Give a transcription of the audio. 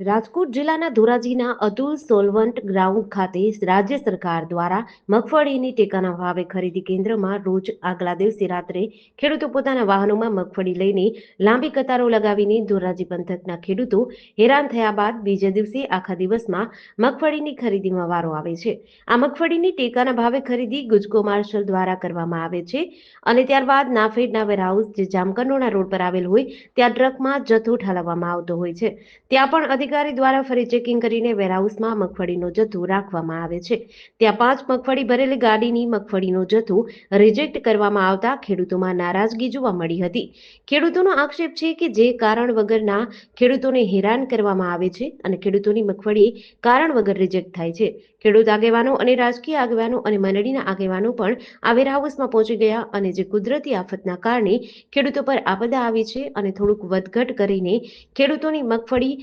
રાજકોટ જિલ્લાના ધોરાજીના Atul solvent ground ખાતે રાજ્ય સરકાર દ્વારા મગફળીની ટેકાના ભાવે ખરીદી કેન્દ્રમાં રોજ આગલા દિવસે રાત્રે ખેડૂતો પોતાના વાહનોમાં મગફળી લઈને લાંબી કતારો લગાવીને ધોરાજી પંથકના ખેડૂતો હેરાન થયા બાદ બીજા દિવસે આખા દિવસમાં મગફળીની ખરીદીમાં વારો આવે છે. આ મગફળીની ટેકાના ભાવે ખરીદી ગુજકો માર્શલ દ્વારા કરવામાં આવે છે અને ત્યારબાદ નાફેડના વેરહાઉસ જે જામકંડોળા રોડ પર આવેલ હોય, ત્યાં ટ્રકમાં જથ્થો ઠાલવવામાં આવતો હોય છે. ત્યાં પણ અધિકારી દ્વારા ફરી ચેકિંગ કરીને વેરહાઉસમાં મગફળીનો જથ્થો રાખવામાં આવે છે. ત્યાં પાંચ મગફળી ભરેલી ગાડીની મગફળીનો જથ્થો રિજેક્ટ કરવામાં આવતા ખેડૂતોમાં નારાજગી જોવા મળી હતી. ખેડૂતોનો આક્ષેપ છે કે જે કારણ વગરના ખેડૂતોને હેરાન કરવામાં આવે છે અને ખેડૂતોની મગફળી કારણ વગર રિજેક્ટ થાય છે. ખેડૂત આગેવાનો અને રાજકીય આગેવાનો અને મંડળીના આગેવાનો પણ આ વેરહાઉસમાં પહોંચી ગયા અને જે કુદરતી આફતના કારણે ખેડૂતો પર આપદા આવી છે અને થોડુંક વધઘટ કરીને ખેડૂતોની મગફળી